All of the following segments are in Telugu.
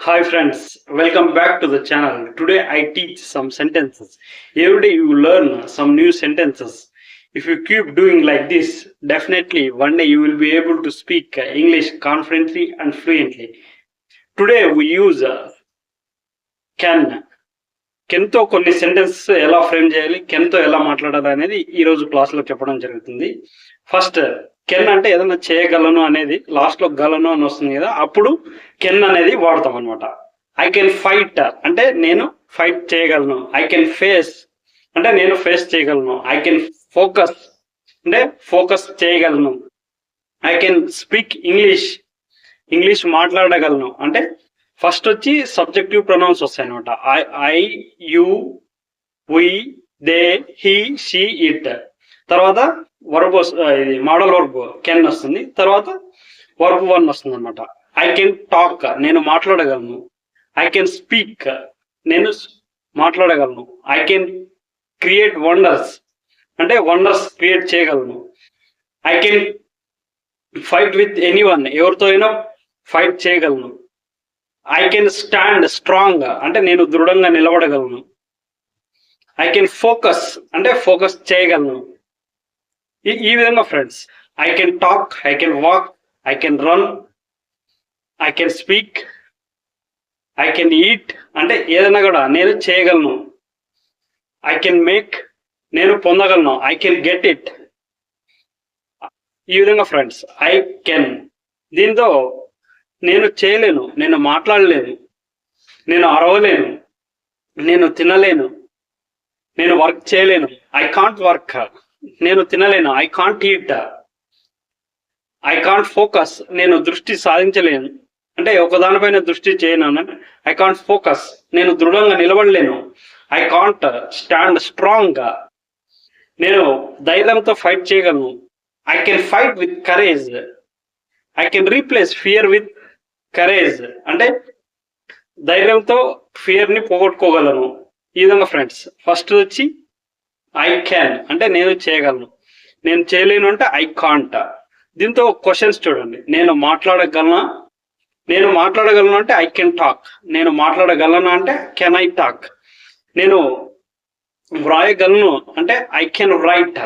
Hi friends welcome back to the channel today I teach some sentences everyday you learn some new sentences if you keep doing like this definitely one day you will be able to speak English confidently and fluently today use can కెన్తో కొన్ని సెంటెన్సెస్ ఎలా ఫ్రేమ్ చేయాలి? కెన్తో ఎలా మాట్లాడాలి అనేది ఈ ఈరోజు క్లాస్లో చెప్పడం జరుగుతుంది. ఫస్ట్ కెన్ అంటే ఏదైనా చేయగలను అనేది లాస్ట్లో గలను అని వస్తుంది కదా అప్పుడు కెన్ అనేది వాడతాం అనమాట ఐ కెన్ ఫైట్ అంటే నేను ఫైట్ చేయగలను. ఐ కెన్ ఫేస్ అంటే నేను ఫేస్ చేయగలను. ఐ కెన్ ఫోకస్ అంటే ఫోకస్ చేయగలను. I can speak English English మాట్లాడగలను. అంటే ఫస్ట్ వచ్చి సబ్జెక్టివ్ ప్రొనౌన్స్ వస్తాయి అనమాట I I you we they he she it తర్వాత వర్బ్ ఇది మోడల్ వర్బ్ కెన్ వస్తుంది. తర్వాత వర్బ్ వన్ వస్తుంది అనమాట ఐ కెన్ టాక్ నేను మాట్లాడగలను. ఐ కెన్ స్పీక్ నేను మాట్లాడగలను. ఐ కెన్ క్రియేట్ వండర్స్ అంటే వండర్స్ క్రియేట్ చేయగలను. I can fight with anyone ఎవరితో అయినా ఫైట్ చేయగలను. ఐ కెన్ స్టాండ్ స్ట్రాంగ్ అంటే నేను దృఢంగా నిలబడగలను. ఐ కెన్ ఫోకస్ అంటే ఫోకస్ చేయగలను. ఈ ఈ విధంగా friends I can talk I can walk I can run I can speak I can eat అంటే ఏదైనా కూడా నేను చేయగలను. ఐ కెన్ మేక్ నేను పొందగలను. ఐ కెన్ గెట్ ఇట్ ఈ విధంగా ఫ్రెండ్స్ ఐ కెన్ దీంతో నేను చేయలేను. నేను మాట్లాడలేను. నేను అరవలేను. నేను తినలేను. నేను వర్క్ చేయలేను. ఐ కాంట్ వర్క్ నేను తినలేను. I can't eat I can't focus నేను దృష్టి సాధించలేను. అంటే ఒకదానిపైన దృష్టి చేయను. ఐ కాంట్ ఫోకస్ నేను దృఢంగా నిలబడలేను. ఐ కాంట్ స్టాండ్ స్ట్రాంగ్ నేను ధైర్యంతో ఫైట్ చేయగలను. I can fight with courage I can replace fear with courage అంటే ధైర్యంతో ఫియర్ని పోగొట్టుకోగలను. ఈ విధంగా ఫ్రెండ్స్ ఫస్ట్ వచ్చి ఐ క్యాన్ అంటే నేను చేయగలను. నేను చేయలేను అంటే ఐ కాంట దీంతో క్వశ్చన్స్ చూడండి. నేను మాట్లాడగలనా? నేను మాట్లాడగలను అంటే ఐ కెన్ టాక్ నేను మాట్లాడగలనా అంటే కెన్ ఐ టాక్ నేను వ్రాయగలను అంటే ఐ కెన్ రైట్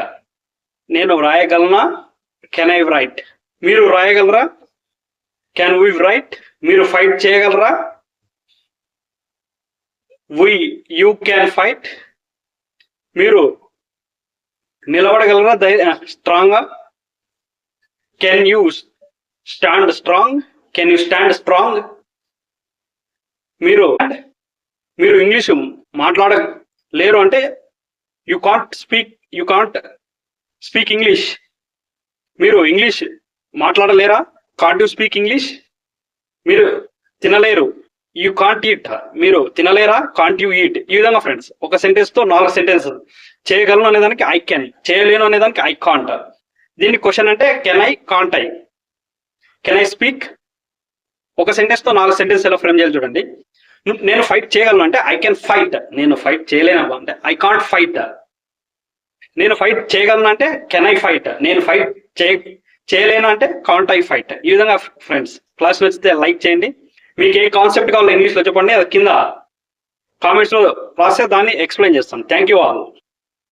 నేను వ్రాయగలనా? కెన్ ఐ రైట్ మీరు వ్రాయగలరా? క్యాన్ వీ రైట్ మీరు ఫైట్ చేయగలరా? వి యూ క్యాన్ ఫైట్ మీరు నిలబడగలరా ధైర్య strong can you stand strong can you stand strong మీరు మీరు ఇంగ్లీష్ మాట్లాడలేరు అంటే you can't speak you can't speak English మీరు ఇంగ్లీష్ మాట్లాడలేరా? కాంట్ యూ స్పీక్ ఇంగ్లీష్ మీరు తినలేరు. యూ కాంట్ ఈట్ మీరు తినలేరా? కాంట్ యూ ఈట్ ఈ విధంగా ఫ్రెండ్స్ ఒక సెంటెన్స్తో నాలుగు సెంటెన్స్ చేయగలను అనేదానికి ఐ కెన్ చేయలేను అనేదానికి ఐ కాంట్ దీన్ని క్వశ్చన్ అంటే can I can't I can I speak ఒక సెంటెన్స్తో నాలుగు సెంటెన్స్ ఎలా ఫ్రేమ్ చేయాలి చూడండి. నేను ఫైట్ చేయగలను అంటే ఐ కెన్ ఫైట్ నేను ఫైట్ చేయలేను అంటే ఐ కాంట్ ఫైట్ నేను ఫైట్ చేయగలను అంటే కెన్ ఐ ఫైట్ నేను ఫైట్ చేయ చేయలేను అంటే కాంట్ ఐ ఫైట్ ఈ విధంగా ఫ్రెండ్స్ క్లాస్ నచ్చితే లైక్ చేయండి. మీకు ఏ కాన్సెప్ట్ కావాలో ఇంగ్లీష్లో చెప్పండి అది కింద కామెంట్స్లో రాస్తే దాన్ని ఎక్స్ప్లెయిన్ చేస్తాను. Thank you all